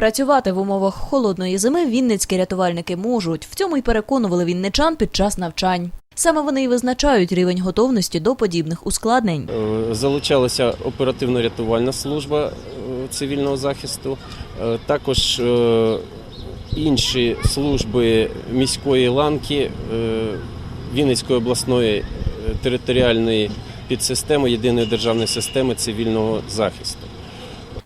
Працювати в умовах холодної зими вінницькі рятувальники можуть. В цьому й переконували вінничан під час навчань. Саме вони й визначають рівень готовності до подібних ускладнень. Е, Залучалася оперативно-рятувальна служба е, цивільного захисту, е, також інші служби міської ланки Вінницької обласної територіальної підсистеми єдиної державної системи цивільного захисту.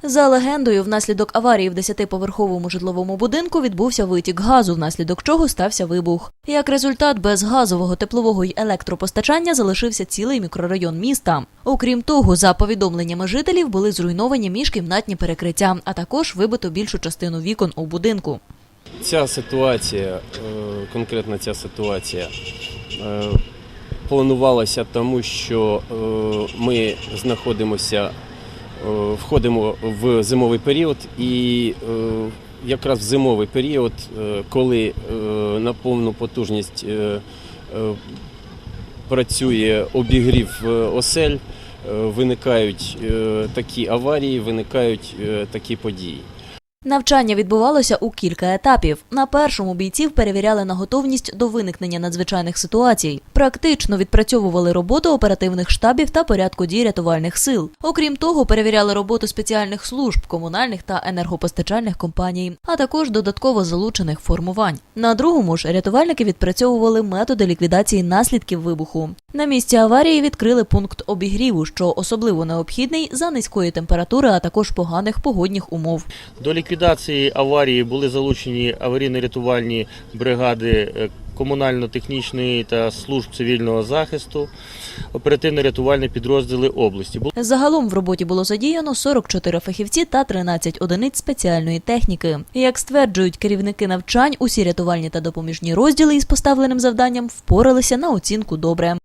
За легендою, внаслідок аварії в 10-поверховому житловому будинку відбувся витік газу, внаслідок чого стався вибух. Як результат, без газового, теплового й електропостачання залишився цілий мікрорайон міста. Окрім того, за повідомленнями жителів були зруйновані міжкімнатні перекриття, а також вибито більшу частину вікон у будинку. Ця ситуація, е, конкретно ця ситуація, е, планувалася тому, що е, ми знаходимося, входимо в зимовий період, і е, якраз в зимовий період, е, коли е, на повну потужність е, е, працює обігрів е, осель, е, виникають е, такі аварії, виникають е, такі події. Навчання відбувалося у кілька етапів. На першому бійців перевіряли на готовність до виникнення надзвичайних ситуацій. Практично відпрацьовували роботу оперативних штабів та порядку дій рятувальних сил. Окрім того, перевіряли роботу спеціальних служб, комунальних та енергопостачальних компаній, а також додатково залучених формувань. На другому ж рятувальники відпрацьовували методи ліквідації наслідків вибуху. На місці аварії відкрили пункт обігріву, що особливо необхідний за низької температури, а також поганих погодних умов. До ліквідації аварії були залучені аварійно-рятувальні бригади е, комунально-технічної та служб цивільного захисту, оперативно-рятувальні підрозділи області. Загалом в роботі було задіяно 44 фахівці та 13 одиниць спеціальної техніки. Як стверджують керівники навчань, усі рятувальні та допоміжні розділи із поставленим завданням впоралися на оцінку добре.